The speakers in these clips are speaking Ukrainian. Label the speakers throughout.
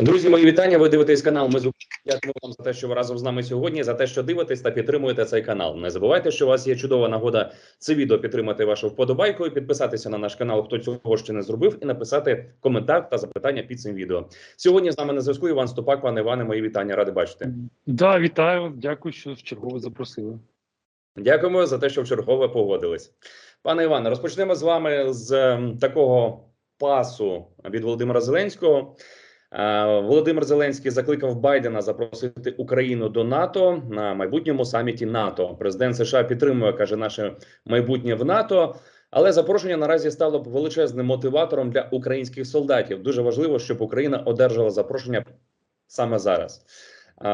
Speaker 1: Друзі, мої вітання. Ви дивитесь канал. Ми. Дякую вам за те, що ви разом з нами сьогодні, за те, що дивитесь та підтримуєте цей канал. Не забувайте, що у вас є чудова нагода це відео підтримати вашу вподобайкою, підписатися на наш канал, хто цього ще не зробив, і написати коментар та запитання під цим відео. Сьогодні з нами на зв'язку Іван Ступак. Пане Іване, мої вітання. Ради бачити.
Speaker 2: Да, вітаю. Дякую, що вчергово запросили.
Speaker 1: Дякуємо за те, що вчергове погодились. Пане Іване, розпочнемо з вами з ем, такого пасу від Володимира Зеленського. Е, Володимир Зеленський закликав Байдена запросити Україну до НАТО на майбутньому саміті НАТО. Президент США підтримує, каже, наше майбутнє в НАТО. Але запрошення наразі стало величезним мотиватором для українських солдатів. Дуже важливо, щоб Україна одержала запрошення саме зараз.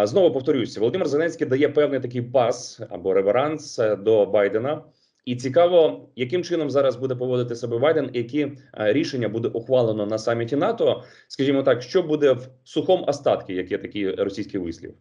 Speaker 1: Знову повторюся, Володимир Зеленський дає певний такий пас або реверанс е, до Байдена. І цікаво, яким чином зараз буде поводити себе Байден, які е, рішення буде ухвалено на саміті НАТО. Скажімо так, що буде в сухому остатку, як є такий російський вислів.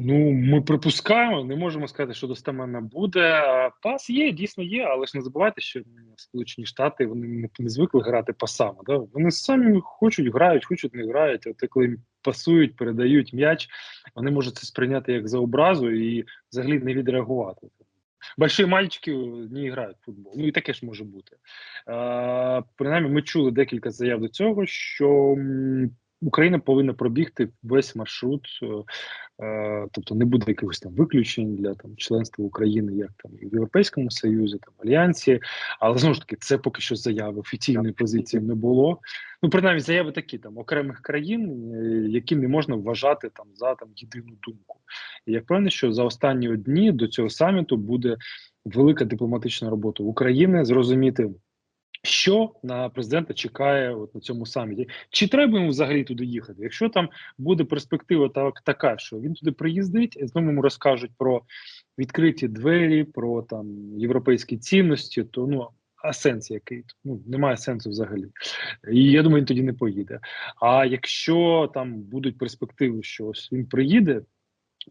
Speaker 2: Ну, ми припускаємо, не можемо сказати, що достеменно буде. Пас є, дійсно є, але ж не забувайте, що Сполучені Штати вони не, не звикли грати пасами. Да? Вони самі хочуть, грають, хочуть, не грають. От коли їм пасують, передають м'яч, вони можуть це сприйняти як за образу і взагалі не відреагувати. Больші мальчики не грають в футбол. Ну і таке ж може бути. Е, принаймні, ми чули декілька заяв до цього, що Україна повинна пробігти весь маршрут, е, е, тобто не буде якихось там виключень для там членства України, як там і в Європейському Союзі, там Альянсі. Але знову ж таки, це поки що заяви офіційної позиції не було. Ну, принаймні, заяви такі там окремих країн, е, які не можна вважати там за там єдину думку. І я впевнений, що за останні дні до цього саміту буде велика дипломатична робота України зрозуміти. Що на президента чекає от на цьому саміті? Чи треба йому взагалі туди їхати? Якщо там буде перспектива так, така, що він туди приїздить, знову йому розкажуть про відкриті двері, про там європейські цінності, то ну а сенс який? Ну немає сенсу взагалі. І я думаю, він тоді не поїде. А якщо там будуть перспективи, що ось він приїде,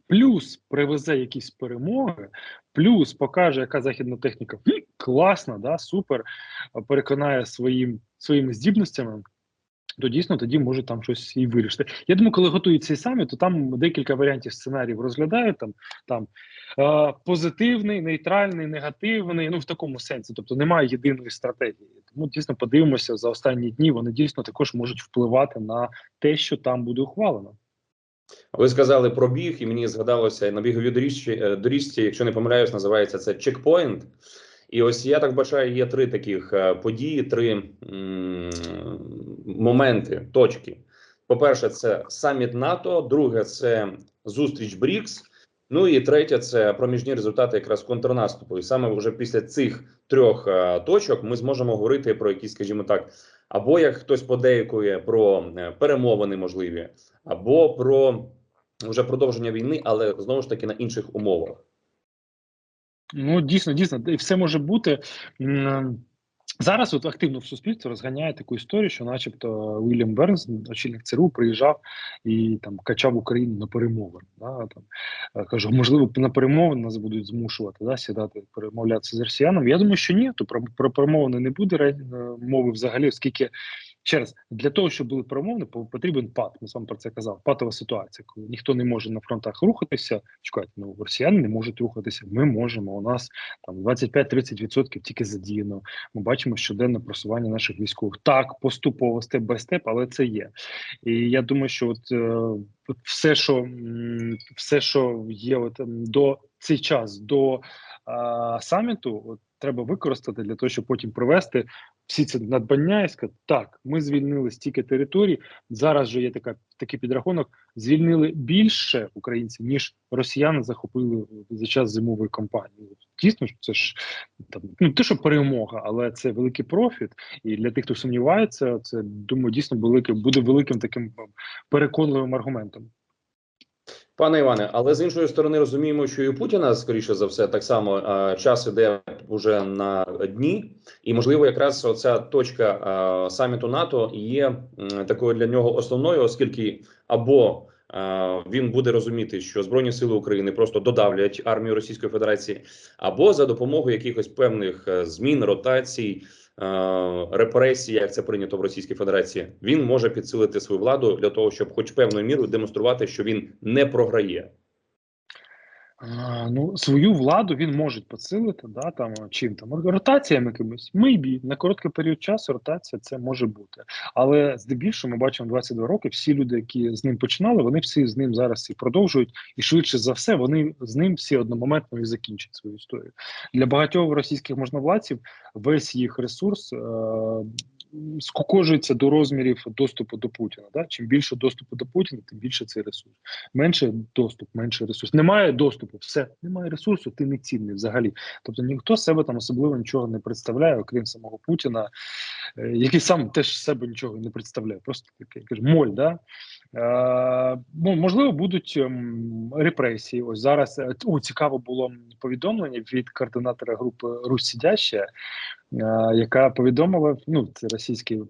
Speaker 2: плюс привезе якісь перемоги, плюс покаже, яка західна техніка класна, да, супер, переконає своїм своїми здібностями. То дійсно тоді може там щось і вирішити. Я думаю, коли готують цей саміт, то там декілька варіантів сценаріїв розглядають. Там там позитивний, нейтральний, негативний. Ну в такому сенсі, тобто немає єдиної стратегії. Тому дійсно подивимося за останні дні. Вони дійсно також можуть впливати на те, що там буде ухвалено.
Speaker 1: Ви сказали про біг, і мені згадалося на біговій доріжці, е, доріжці, якщо не помиляюсь, називається це чекпоінт. І ось я так бачаю, є три таких е, події, три моменти, точки. По-перше, це саміт НАТО, друге це зустріч БРІКС. Ну і третє це проміжні результати якраз контрнаступу. І саме вже після цих трьох е, точок ми зможемо говорити про якісь, скажімо так, або як хтось подейкує про е, перемовини можливі, або про вже продовження війни, але знову ж таки на інших умовах.
Speaker 2: Ну дійсно, дійсно, і все може бути. Зараз от активно в суспільстві розганяє таку історію, що, начебто, Уільям Бернс, очільник ЦРУ, приїжджав і там качав Україну на перемовини. Да, там е, кажу, можливо, на перемовини нас будуть змушувати да, сідати, перемовлятися з росіянами. Я думаю, що ні, то про, про перемовини не буде е, мови взагалі, оскільки ще раз для того, щоб були перемовини, по- потрібен пад. Ми вами про це казав. Патова ситуація, коли ніхто не може на фронтах рухатися. Чекайте, ну росіяни не можуть рухатися. Ми можемо. У нас там 25-30% тільки задіяно. Ми бачимо щоденне просування наших військових. Так, поступово степ бай степ, але це є. І я думаю, що от, е, все, що все, що є, от до цей час до а, саміту, от, треба використати для того, щоб потім провести всі ці надбання і сказати, так, ми звільнили стільки територій. Зараз же є така такий підрахунок. Звільнили більше українців, ніж росіяни захопили за час зимової кампанії. Дійсно, це ж там ну те, що перемога, але це великий профіт. І для тих, хто сумнівається, це думаю, дійсно велике буде великим таким переконливим аргументом.
Speaker 1: Пане Іване, але з іншої сторони розуміємо, що і у Путіна, скоріше за все, так само час іде вже на дні, і можливо, якраз оця точка саміту НАТО є такою для нього основною, оскільки або він буде розуміти, що збройні сили України просто додавлять армію Російської Федерації, або за допомогою якихось певних е, змін, ротацій, репресії, як це прийнято в Російській Федерації, він може підсилити свою владу для того, щоб, хоч певною мірою, демонструвати, що він не програє.
Speaker 2: Ну, свою владу він може посилити, да, там чим там ротаціями якимось. Maybe. на короткий період часу ротація це може бути. Але здебільшого ми бачимо 22 роки. Всі люди, які з ним починали, вони всі з ним зараз і продовжують, і швидше за все, вони з ним всі одномоментно і закінчать свою історію. Для багатьох російських можновладців весь їх ресурс. Е- Скукожується до розмірів доступу до Путіна. Да? Чим більше доступу до Путіна, тим більше цей ресурс. Менше доступ, менше ресурс. Немає доступу, все немає ресурсу, ти не цінний взагалі. Тобто ніхто себе там особливо нічого не представляє, окрім самого Путіна, е, який сам теж себе нічого не представляє. Просто такий каже, моль. Да? Е, ну, можливо, будуть ем, репресії. Ось зараз е, о, цікаво було повідомлення від координатора групи Русь Сидяща, е, яка повідомила, ну це російський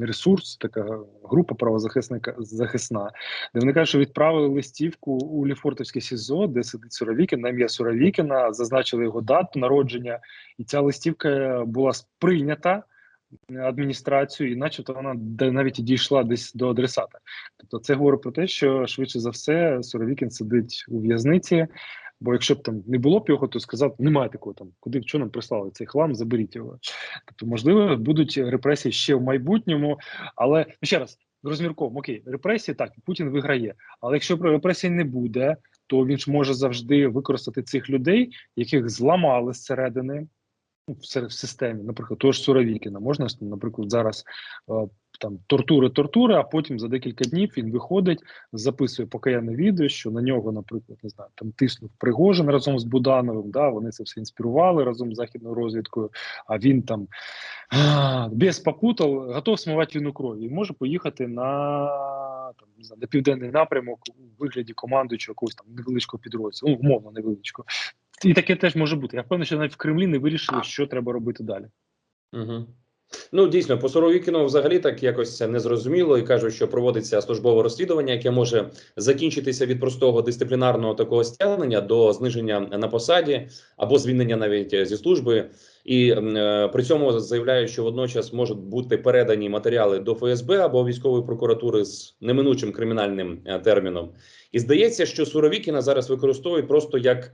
Speaker 2: ресурс, така група правозахисника захисна, де вони кажуть, що відправили листівку у Ліфортовське СІЗО, де сидить Суровікін, на ім'я Суровікіна, зазначили його дату народження, і ця листівка була сприйнята адміністрацією, і начебто вона навіть і дійшла десь до адресата. Тобто, це говорить про те, що швидше за все Суровікін сидить у в'язниці. Бо якщо б там не було б його, то сказав, немає такого там, куди що нам прислали цей хлам, заберіть його. Тобто, можливо, будуть репресії ще в майбутньому, але ну, ще раз розмірковуємо, окей, репресії так, Путін виграє. Але якщо репресій не буде, то він ж може завжди використати цих людей, яких зламали зсередини в, системі, наприклад, того ж Суровікіна. Можна наприклад, зараз е, там тортури, тортури, а потім за декілька днів він виходить, записує покаянне відео, що на нього, наприклад, не знаю, там тиснув Пригожин разом з Будановим. Да, вони це все інспірували разом з західною розвідкою. А він там без попутал, готов смивати війну крові і може поїхати на там не знаю, на південний напрямок у вигляді командуючого якогось там невеличкого підрозділу, ну, умовно невеличкого. І таке теж може бути. Я впевнений, що навіть в Кремлі не вирішили, що треба робити далі.
Speaker 1: Угу. Ну, дійсно, по Суровікіну взагалі так якось це незрозуміло і кажуть, що проводиться службове розслідування, яке може закінчитися від простого дисциплінарного такого стягнення до зниження на посаді або звільнення навіть зі служби. І е, при цьому заявляють, що водночас можуть бути передані матеріали до ФСБ або військової прокуратури з неминучим кримінальним е, терміном. І здається, що Суровікіна зараз використовують просто як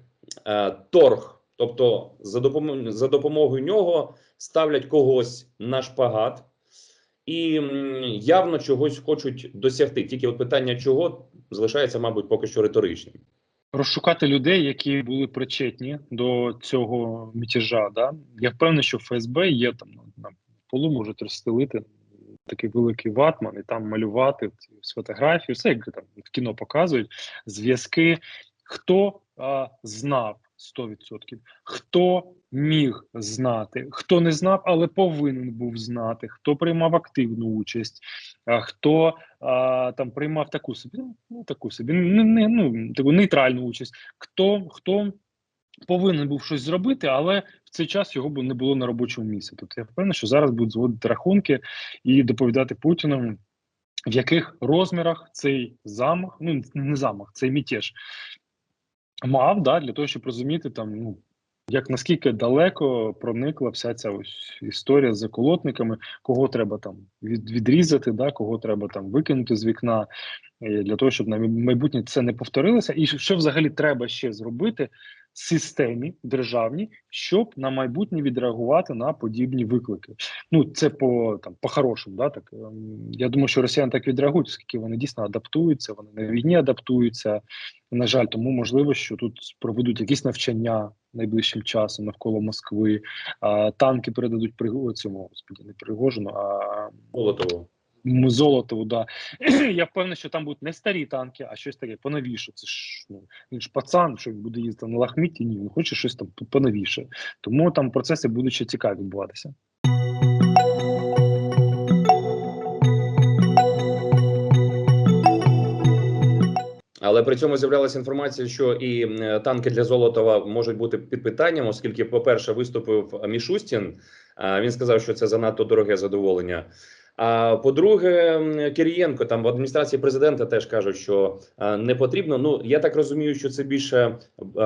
Speaker 1: торг. Тобто, за допомогою за допомогою нього ставлять когось на шпагат і явно чогось хочуть досягти. Тільки от питання чого залишається, мабуть, поки що риторичним.
Speaker 2: Розшукати людей, які були причетні до цього мятежа. Да? Я впевнений, що ФСБ є там на полу, можуть розстелити такий великий ватман і там малювати з фотографії, все як там в кіно показують зв'язки. Хто а, знав 100%. Хто міг знати, хто не знав, але повинен був знати, хто приймав активну участь, а хто а, там приймав таку собі, ну таку собі, не, не ну таку нейтральну участь, хто хто повинен був щось зробити, але в цей час його б не було на робочому місці. Тобто я впевнений, що зараз будуть зводити рахунки і доповідати Путіну. В яких розмірах цей замах, ну не замах, цей мятеж мав да, для того, щоб розуміти там, ну як наскільки далеко проникла вся ця ось історія з заколотниками, кого треба там від, відрізати, да, кого треба там викинути з вікна, е, для того, щоб на майбутнє це не повторилося, і що взагалі треба ще зробити системі державній, щоб на майбутнє відреагувати на подібні виклики. Ну це по там по хорошому, да так ем, я думаю, що росіяни так відреагують, оскільки вони дійсно адаптуються, вони на війні адаптуються. На жаль, тому можливо, що тут проведуть якісь навчання найближчим часом навколо Москви, а танки передадуть при цьому господі, не Пригожину, а
Speaker 1: Молотово.
Speaker 2: Золотову, да. Я впевнений, що там будуть не старі танки, а щось таке поновіше. Це ж ну він ж пацан, що буде їздити на лахміті, ні, він хоче щось там поновіше. Тому там процеси будуть ще цікаві відбуватися.
Speaker 1: Але при цьому з'являлася інформація, що і танки для Золотова можуть бути під питанням, оскільки, по-перше, виступив Мішустін. Він сказав, що це занадто дороге задоволення. А по-друге, Кирієнко там в адміністрації президента теж кажуть, що не потрібно. Ну я так розумію, що це більше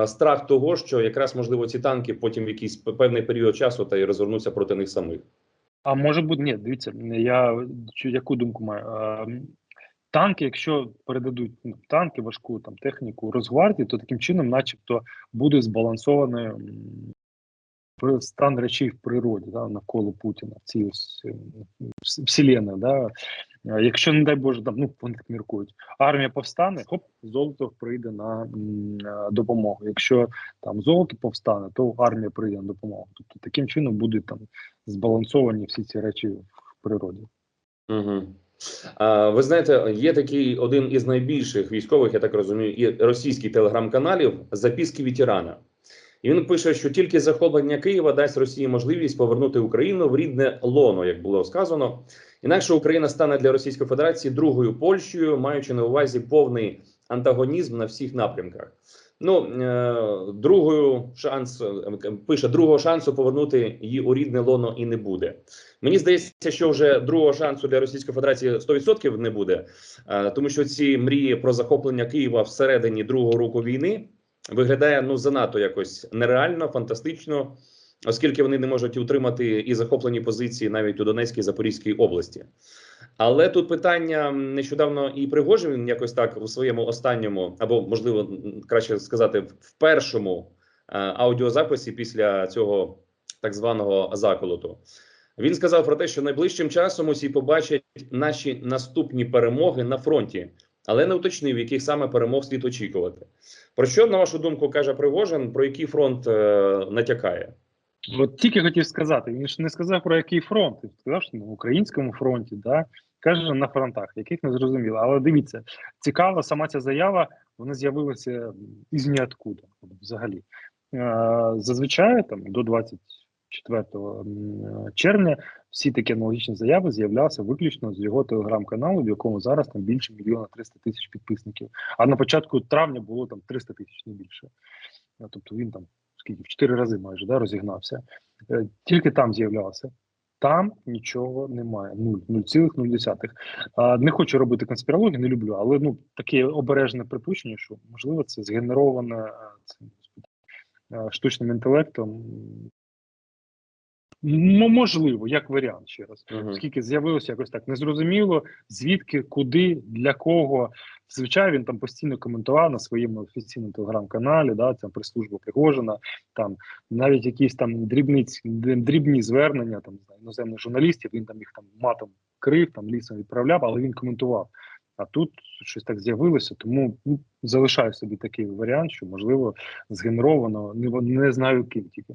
Speaker 1: страх того, що якраз можливо ці танки потім в якийсь певний період часу та й розвернуться проти них самих.
Speaker 2: А може бути, ні, дивіться, я яку думку маю. Танки, якщо передадуть ну, танки, важку там техніку Росгвардії, то таким чином, начебто, буде збалансований стан речей в природі да, навколо Путіна, в цій ось е, Да. Якщо, не дай Боже, там, ну, вони так міркують, армія повстане, хоп, золото прийде на е, допомогу. Якщо там золото повстане, то армія прийде на допомогу. Тобто таким чином будуть там збалансовані всі ці речі в природі.
Speaker 1: Угу. А, ви знаєте, є такий один із найбільших військових, я так розумію, і російських телеграм-каналів записки ветерана. І він пише, що тільки захоплення Києва дасть Росії можливість повернути Україну в рідне лоно, як було сказано. Інакше Україна стане для Російської Федерації другою Польщею, маючи на увазі повний антагонізм на всіх напрямках. Ну е, другою шанс е, пише другого шансу повернути її у рідне лоно і не буде. Мені здається, що вже другого шансу для Російської Федерації 100% не буде, е, тому що ці мрії про захоплення Києва всередині другого року війни виглядає ну занадто якось нереально, фантастично, оскільки вони не можуть утримати і захоплені позиції навіть у Донецькій Запорізькій області. Але тут питання нещодавно і Пригожин якось так у своєму останньому, або можливо краще сказати, в першому е, аудіозаписі після цього так званого заколоту. Він сказав про те, що найближчим часом усі побачать наші наступні перемоги на фронті, але не уточнив, яких саме перемог слід очікувати. Про що, на вашу думку, каже Пригожин, про який фронт е, натякає?
Speaker 2: От тільки хотів сказати, він ж не сказав про який фронт. Він сказав, що на українському фронті, да, каже на фронтах, яких не зрозуміло. Але дивіться, цікава сама ця заява, вона з'явилася із ніоткуда взагалі. Е, зазвичай там до 24 червня всі такі аналогічні заяви з'являлися виключно з його телеграм-каналу, в якому зараз там більше мільйона 300 тисяч підписників. А на початку травня було там 300 тисяч, не більше. Е, Тобто він там скільки в чотири рази майже да, розігнався. Е, Тільки там з'являвся. Там нічого немає. Нуль, нуль цілих нуль десятих. Не хочу робити конспірологію, не люблю, але ну таке обережне припущення, що можливо це згенероване е, цим штучним інтелектом. Ну, можливо, як варіант ще раз.
Speaker 1: Мгм.
Speaker 2: Оскільки з'явилося якось так незрозуміло, звідки, куди, для кого. Звичайно, він там постійно коментував на своєму офіційному телеграм-каналі, да, там прес-служба Пригожина, там навіть якісь там дрібниць, дрібні звернення там іноземних журналістів, він там їх там матом крив, там лісом відправляв, але він коментував. А тут щось так з'явилося, тому ну, залишаю собі такий варіант, що можливо згенеровано, не, не знаю ким тільки.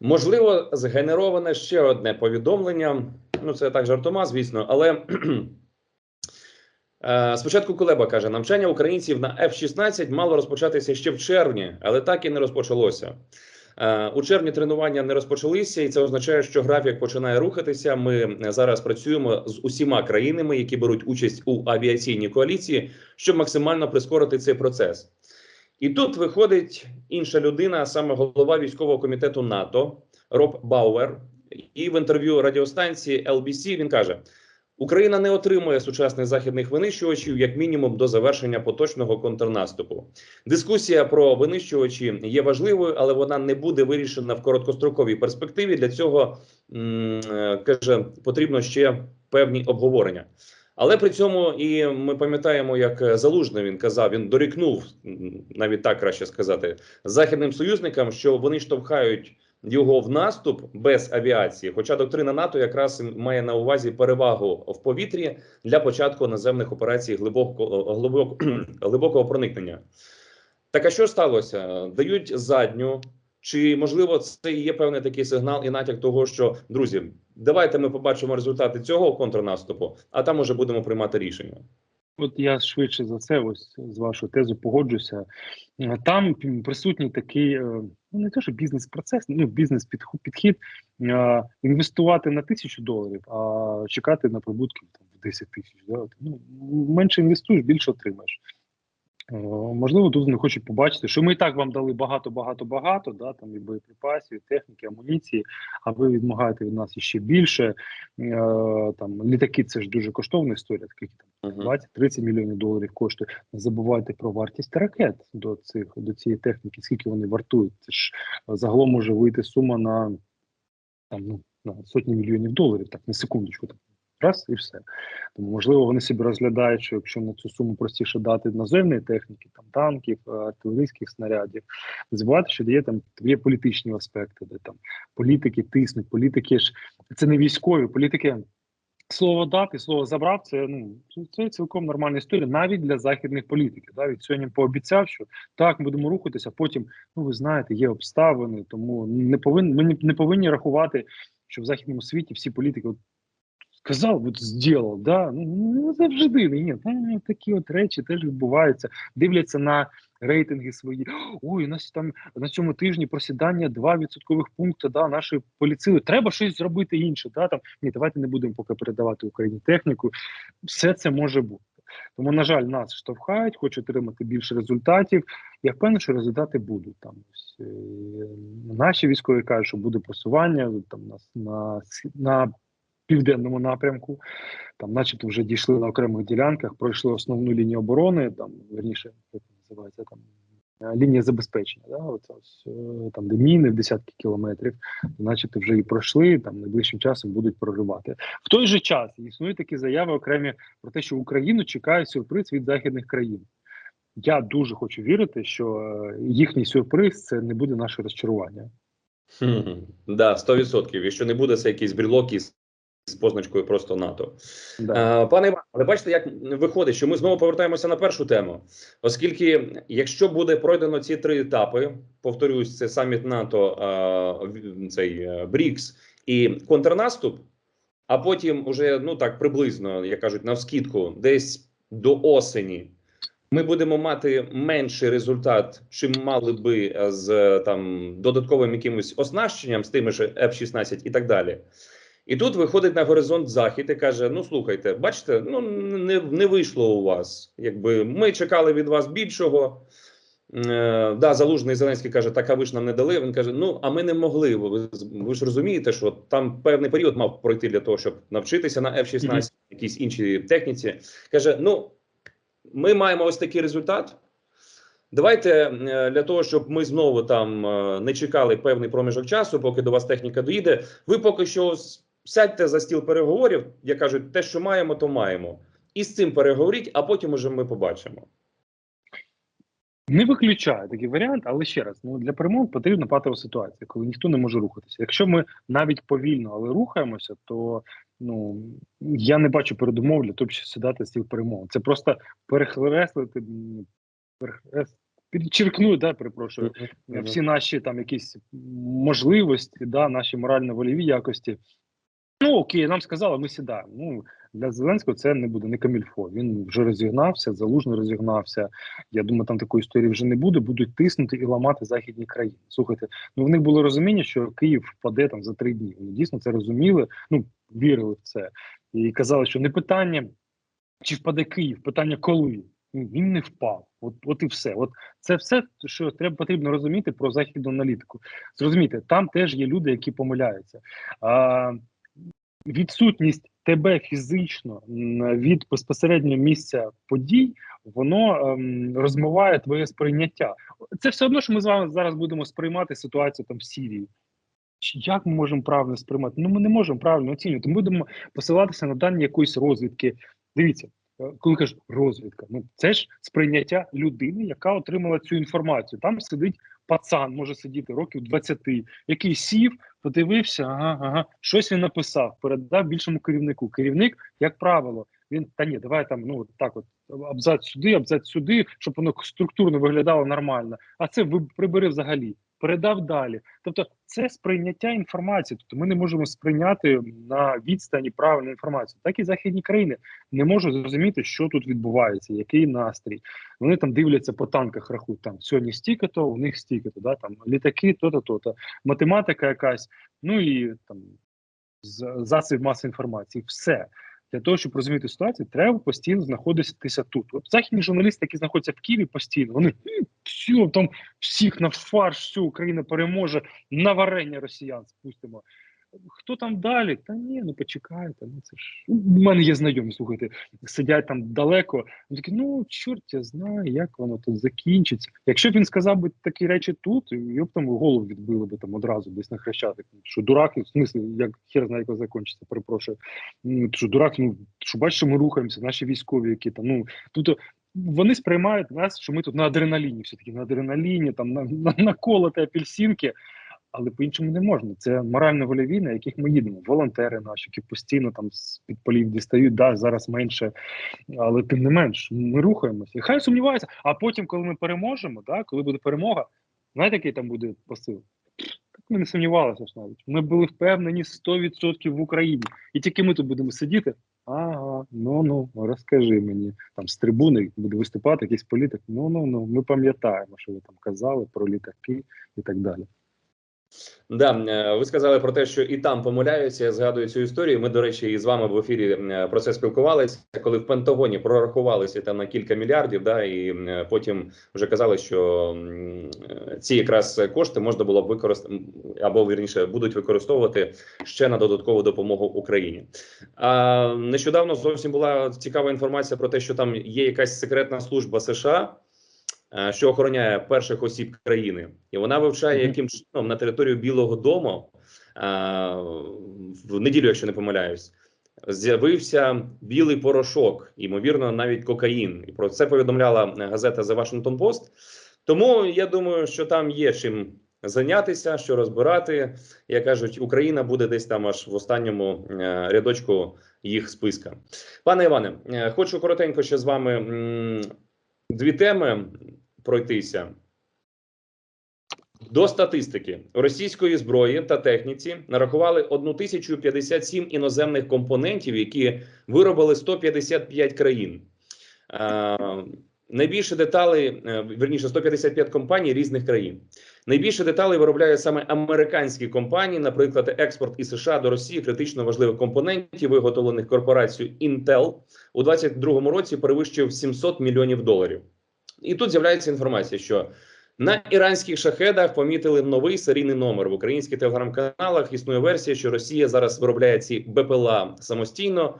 Speaker 1: Можливо, згенероване ще одне повідомлення. Ну, це так жартома, звісно, але е, спочатку Кулеба каже: навчання українців на F-16 мало розпочатися ще в червні, але так і не розпочалося. Е, У червні тренування не розпочалися, і це означає, що графік починає рухатися. Ми зараз працюємо з усіма країнами, які беруть участь у авіаційній коаліції, щоб максимально прискорити цей процес. І тут виходить інша людина, саме голова військового комітету НАТО Роб Бауер. І в інтерв'ю радіостанції LBC він каже: Україна не отримує сучасних західних винищувачів як мінімум до завершення поточного контрнаступу. Дискусія про винищувачі є важливою, але вона не буде вирішена в короткостроковій перспективі. Для цього е, каже, потрібно ще певні обговорення. Але при цьому і ми пам'ятаємо, як залужний він казав, він дорікнув навіть так краще сказати західним союзникам, що вони штовхають його в наступ без авіації. Хоча доктрина НАТО якраз має на увазі перевагу в повітрі для початку наземних операцій глибокого глибоко, глибокого проникнення. Так а що сталося? Дають задню. Чи можливо це є певний такий сигнал і натяк того, що друзі, давайте ми побачимо результати цього контрнаступу, а там уже будемо приймати рішення.
Speaker 2: От я швидше за це, ось з вашою тезою погоджуся. Там присутній такий, е, ну не те, що бізнес-процес, ну бізнес-підхід е, інвестувати на тисячу доларів, а чекати на прибутки там в 10 тисяч. Да? Ну, менше інвестуєш, більше отримаєш. Е, Можливо, тут вони хочуть побачити, що ми і так вам дали багато, багато, багато, да, там і боєприпасів, і техніки, амуніції, а ви відмагаєте від нас іще більше. Е, там літаки це ж дуже коштовна історія, скільки там
Speaker 1: Мгм.
Speaker 2: 20-30 мільйонів доларів коштує. Не забувайте про вартість ракет до цих до цієї техніки, скільки вони вартують. Це ж е, загалом може вийти сума на там ну на сотні мільйонів доларів, так на секундочку. Так. Раз і все. Тому можливо вони собі розглядають, що якщо на цю суму простіше дати наземної техніки, там танків, е, артилерійських снарядів, забувайте, що є там є політичні аспекти, де там політики тиснуть, політики ж це не військові, політики. Слово дати, слово забрав, це ну це цілком нормальна історія, навіть для західних політиків. Да? Від сьогодні пообіцяв, що так, ми будемо рухатися. Потім, ну ви знаєте, є обставини, тому не повинні ми не повинні рахувати, що в західному світі всі політики от, сказав, от зробив, да? ну завжди ні. Та, такі от речі теж відбуваються. Дивляться на рейтинги свої. Ой, у нас там на цьому тижні просідання 2 відсоткових пункти да, нашої поліції. Треба щось зробити інше. Да? Там ні, давайте не будемо поки передавати Україні техніку. Все це може бути. Тому, на жаль, нас штовхають, хочуть отримати більше результатів. Я впевнений, що результати будуть там. Е, Наші військові кажуть, що буде просування там на, на, на південному напрямку. Там, начебто, вже дійшли на окремих ділянках, пройшли основну лінію оборони, там верніше, як це називається там. е, Лінія забезпечення, да, оце ось, е, там, де міни в десятки кілометрів, начебто вже і пройшли, там найближчим часом будуть проривати. В той же час існують такі заяви окремі про те, що Україну чекає сюрприз від західних країн. Я дуже хочу вірити, що е, їхній сюрприз це не буде наше розчарування.
Speaker 1: Хм, Да, 100%. Якщо не буде це якийсь брілок із з позначкою просто НАТО.
Speaker 2: Да.
Speaker 1: Е, Пане Іване, але бачите, як виходить, що ми знову повертаємося на першу тему, оскільки, якщо буде пройдено ці три етапи, повторюсь, це саміт НАТО, е, цей е, БРІКС і контрнаступ, а потім уже ну так приблизно, як кажуть, навскідку, десь до осені. Ми будемо мати менший результат, чим мали би з там додатковим якимось оснащенням з тими ж F-16 і так далі. І тут виходить на горизонт захід і каже: Ну слухайте, бачите, ну не, не вийшло у вас. Якби ми чекали від вас більшого. Е, да, залужний Зеленський каже, так а ви ж нам не дали. Він каже: Ну а ми не могли. Ви, ви ж розумієте, що там певний період мав пройти для того, щоб навчитися на F-16,
Speaker 2: Мгм.
Speaker 1: якійсь іншій техніці. Каже: Ну, ми маємо ось такий результат. Давайте е, для того, щоб ми знову там е, не чекали певний проміжок часу, поки до вас техніка доїде. Ви поки що сядьте за стіл переговорів, як кажуть, те, що маємо, то маємо. І з цим переговоріть, а потім уже ми побачимо.
Speaker 2: Не виключаю такий варіант, але ще раз, ну для перемог потрібна патова ситуація, коли ніхто не може рухатися. Якщо ми навіть повільно, але рухаємося, то ну я не бачу передумов для того, щоб сідати з цих перемог. Це просто перехреслити, перехрест, підчеркнути, да, перепрошую, всі наші там якісь можливості, да, наші морально-вольові якості. Ну окей, нам сказали, ми сідаємо. Ну для Зеленського це не буде не камільфо. Він вже розігнався, залужно розігнався. Я думаю, там такої історії вже не буде. Будуть тиснути і ламати західні країни. Слухайте, ну в них було розуміння, що Київ впаде там за три дні. Вони дійсно це розуміли, ну вірили в це і казали, що не питання, чи впаде Київ, питання коли. Він не впав. От, от і все. От це все, що треба потрібно розуміти про західну аналітику. Зрозумійте, там теж є люди, які помиляються. А, відсутність тебе фізично від безпосереднього місця подій, воно ем, розмиває твоє сприйняття. Це все одно, що ми з вами зараз будемо сприймати ситуацію там в Сірії. Як ми можемо правильно сприймати? Ну ми не можемо правильно оцінювати. Ми будемо посилатися на дані якоїсь розвідки. Дивіться, е, коли кажуть розвідка, ну це ж сприйняття людини, яка отримала цю інформацію. Там сидить пацан, може сидіти років 20, який сів, подивився, ага, ага, щось він написав, передав більшому керівнику. Керівник, як правило, він та ні, давай там ну так, от абзац сюди, абзац сюди, щоб воно структурно виглядало нормально. А це прибери взагалі. Передав далі, тобто це сприйняття інформації. Тобто ми не можемо сприйняти на відстані правильну інформацію. Так і західні країни не можуть зрозуміти, що тут відбувається, який настрій. Вони там дивляться по танках, рахують там сьогодні стільки-то, у них стільки-то, да там літаки, то-то, то-то, математика якась, ну і там засіб маси інформації. Все Для того, щоб розуміти ситуацію, треба постійно знаходитися тут. От західні журналісти, які знаходяться в Києві постійно, вони «М, все, там всіх на фарш, всю Україна переможе, на варення росіян спустимо. Хто там далі? Та ні, ну почекайте. Ну це ж у мене є знайомі, слухайте, сидять там далеко. Вони такі, ну чорт я знаю, як воно тут закінчиться. Якщо б він сказав би такі речі тут, його б там голову відбили би там одразу десь на хрещатик. Що дурак, в смислі, як хер знає, як закінчиться, перепрошую. Ну, що дурак, ну що бачиш, що ми рухаємося, наші військові, які там. Ну тут вони сприймають нас, що ми тут на адреналіні, все таки на адреналіні, там на, на, на колоти апельсинки. Але по-іншому не можна. Це морально-вольові, на яких ми їдемо. Волонтери наші, які постійно там з під полів дістають, да, зараз менше, але тим не менш, ми рухаємося. І хай сумніваються. А потім, коли ми переможемо, да, коли буде перемога, знаєте, який там буде посил? Так ми не сумнівалися ж навіть. Ми були впевнені 100% в Україні. І тільки ми тут будемо сидіти. Ага, ну ну розкажи мені там з трибуни буде виступати якийсь політик. Ну ну ну ми пам'ятаємо, що ви там казали про літаки і так далі.
Speaker 1: Да, е, ви сказали про те, що і там помиляються. Я згадую цю історію. Ми, до речі, і з вами в ефірі е, про це спілкувалися, коли в Пентагоні прорахувалися там на кілька мільярдів. Да, і е, потім вже казали, що ці якраз кошти можна було б використати або вірніше будуть використовувати ще на додаткову допомогу Україні. А нещодавно зовсім була цікава інформація про те, що там є якась секретна служба США. Е, Що охороняє перших осіб країни, і вона вивчає, яким чином на територію Білого Дому е, в неділю, якщо не помиляюсь, з'явився білий порошок, ймовірно, навіть кокаїн. І про це повідомляла е, газета The Washington Post. Тому я думаю, що там є чим зайнятися, що розбирати. Як кажуть, Україна буде десь там аж в останньому рядочку їх списка. Пане Іване, хочу коротенько ще з вами дві теми пройтися. До статистики російської зброї та техніці нарахували 1057 іноземних компонентів, які виробили 155 країн. Найбільше деталей, е, вірніше 155 компаній різних країн. Найбільше деталей виробляють саме американські компанії, наприклад, експорт із США до Росії критично важливих компонентів, виготовлених корпорацією Intel у 2022 році перевищив 700 мільйонів доларів. І тут з'являється інформація, що на іранських шахедах помітили новий серійний номер в українських телеграм-каналах. Існує версія, що Росія зараз виробляє ці БПЛА самостійно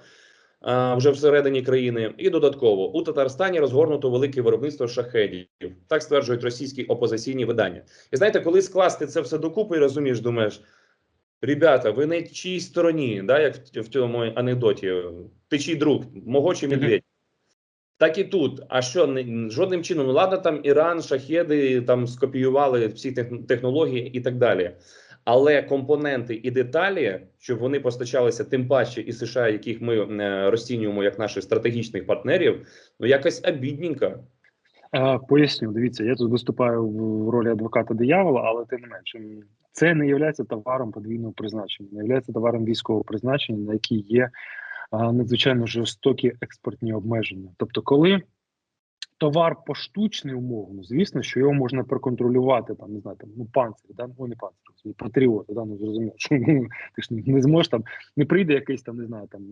Speaker 1: а, вже всередині країни. І додатково у Татарстані розгорнуто велике виробництво шахедів. Так стверджують російські опозиційні видання. І знаєте, коли скласти це все докупи, розумієш, думаєш. Ребята, ви не чиїй стороні, да, як в, в цьому анекдоті. Ти чий друг, мого чи
Speaker 2: Мгм.
Speaker 1: Так і тут. А що не- жодним чином, ну ладно, там Іран, шахеди там скопіювали всі тех- технології і так далі. Але компоненти і деталі, щоб вони постачалися тим паче і США, яких ми е, розцінюємо як наших стратегічних партнерів, ну якось обідненько.
Speaker 2: Поясню, дивіться, я тут виступаю в ролі адвоката диявола, але тим не менше, це не є товаром подвійного призначення, не є товаром військового призначення, на який є надзвичайно жорстокі експортні обмеження. Тобто, коли товар поштучний умовно, звісно, що його можна проконтролювати, там не знаю, там ну панцир, да? ну не панцир, патріоти, да? ну зрозуміло, що ну, ти ж не зможеш там, не прийде якийсь там, не знаю, там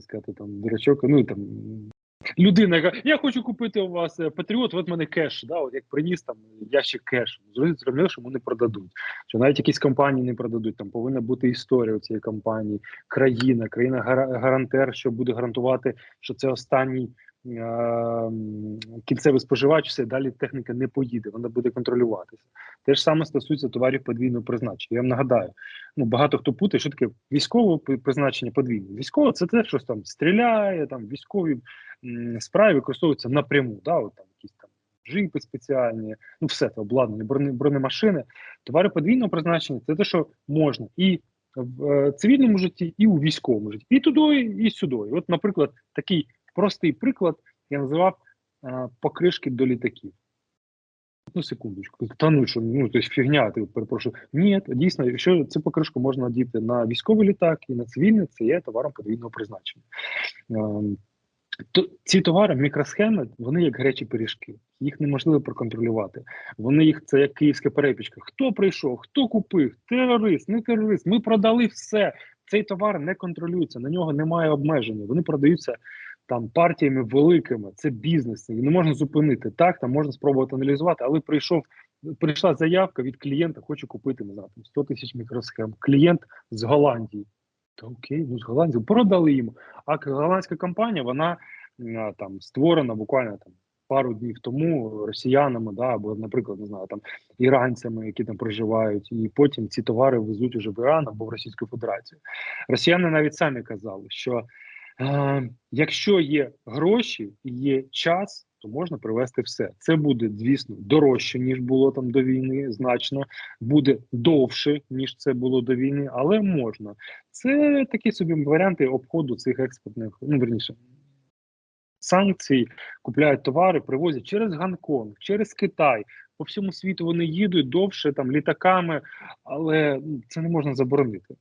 Speaker 2: сказати, там дурачок, ну там людина, яка я хочу купити у вас е, патріот, от мене кеш. Да, от як приніс там ящик кеш. Зрозуміло, що йому не продадуть. Що навіть якісь компанії не продадуть. Там повинна бути історія у цієї компанії, країна, країна гарантер, що буде гарантувати, що це останній. Е, м, Кінцевий споживач, все далі техніка не поїде, вона буде контролюватися. Те ж саме стосується товарів подвійного призначення. Я вам нагадаю, ну багато хто путає, що таке військове призначення подвійне. Військове це те, що там стріляє, там військові справи використовуються напряму. Да, от там якісь там джипи спеціальні, ну все це обладнання, броне, бронемашини. Товари подвійного призначення це те, що можна і в е, цивільному житті, і у військовому житті, і туди, і сюди. От, наприклад, такий простий приклад я називав е, покришки до літаків. Ну, секундочку. Та ну що, ну, то фігня, ти перепрошую. Ні, дійсно, якщо цю покришку можна надіти на військовий літак і на цивільний, це є товаром подвійного призначення. Ем, то, ці товари, мікросхеми, вони як гарячі пиріжки. Їх неможливо проконтролювати. Вони їх це як київська перепічка. Хто прийшов, хто купив, терорист, не терорист. Ми продали все. цей товар не контролюється, на нього немає обмеження. Вони продаються там партіями великими. Це бізнес, і не можна зупинити. Так, там можна спробувати аналізувати, але прийшов. Прийшла заявка від клієнта, хочу купити не знаю, 100 тисяч мікросхем. Клієнт з Голландії. Та окей, ну з Голландії продали їм. А голландська компанія вона там створена буквально там пару днів тому росіянами, да, або, наприклад, не знаю, там іранцями, які там проживають, і потім ці товари везуть уже в Іран або в Російську Федерацію. Росіяни навіть самі казали, що е, якщо є гроші і є час, то можна привезти все. Це буде, звісно, дорожче, ніж було там до війни, значно, буде довше, ніж це було до війни, але можна. Це такі собі варіанти обходу цих експортних, ну верніше, санкцій, купляють товари, привозять через Гонконг, через Китай. По всьому світу вони їдуть довше там літаками, але ну, це не можна заборонити.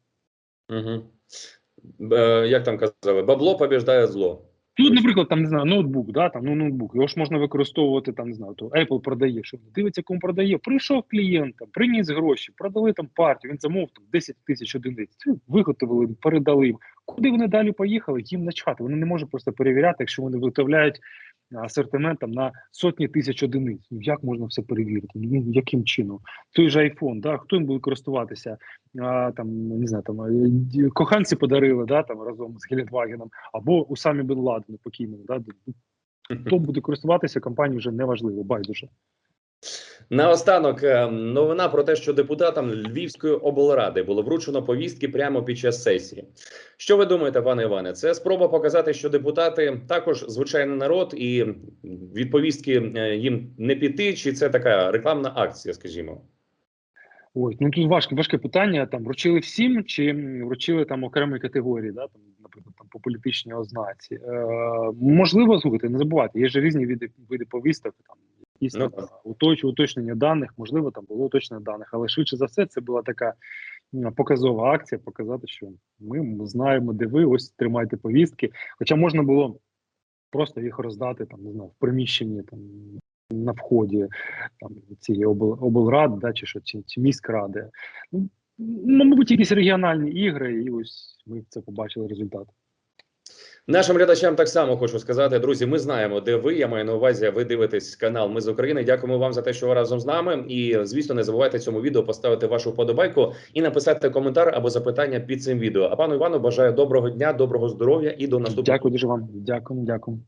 Speaker 1: Угу. Е, як там казали, бабло побіждає зло.
Speaker 2: Тут, наприклад, там не знаю, ноутбук, да, там ну ноутбук, його ж можна використовувати там, не знаю, то Apple продає, що дивиться, кому продає. Прийшов клієнт, приніс гроші, продали там партію, він замовив там 10 тисяч одиниць, виготовили, передали їм. Куди вони далі поїхали? Їм начхати. Вони не можуть просто перевіряти, якщо вони виготовляють а, асортимент там на сотні тисяч одиниць. Ну як можна все перевірити? Ну яким чином? Той же iPhone, да, хто їм буде користуватися? А, там не знаю, там е, коханці подарили, да, там разом з Гелендвагеном, або у самі Бен Ладену покійному. Да, хто буде користуватися компанії вже неважливо, байдуже.
Speaker 1: Наостанок е, новина про те, що депутатам Львівської облради було вручено повістки прямо під час сесії. Що ви думаєте, пане Іване? Це спроба показати, що депутати також звичайний народ, і від повістки е, їм не піти, чи це така рекламна акція, скажімо?
Speaker 2: Ой, ну тут важке, важке питання. Там вручили всім, чи вручили там окремі категорії, да, там, наприклад, там по політичній ознаці. Е, можливо, слухайте, не забувайте, є ж різні види, види повісток, там якісь
Speaker 1: Ну,
Speaker 2: уточ, уточнення даних, можливо, там було уточнення даних, але швидше за все, це була така показова акція, показати, що ми знаємо, де ви, ось тримайте повістки. Хоча можна було просто їх роздати там, не знаю, в приміщенні там на вході там цієї обл, облради, да, чи що ці, ці міськради. Ну, ну, мабуть, якісь регіональні ігри, і ось ми це побачили результат.
Speaker 1: Нашим глядачам так само хочу сказати, друзі. Ми знаємо, де ви. Я маю на увазі. Ви дивитесь канал Ми з України. Дякуємо вам за те, що ви разом з нами. І звісно, не забувайте цьому відео поставити вашу вподобайку і написати коментар або запитання під цим відео. А пану Івану бажаю доброго дня, доброго здоров'я і до наступного.
Speaker 2: Дякую дуже вам. Дякую, дякую.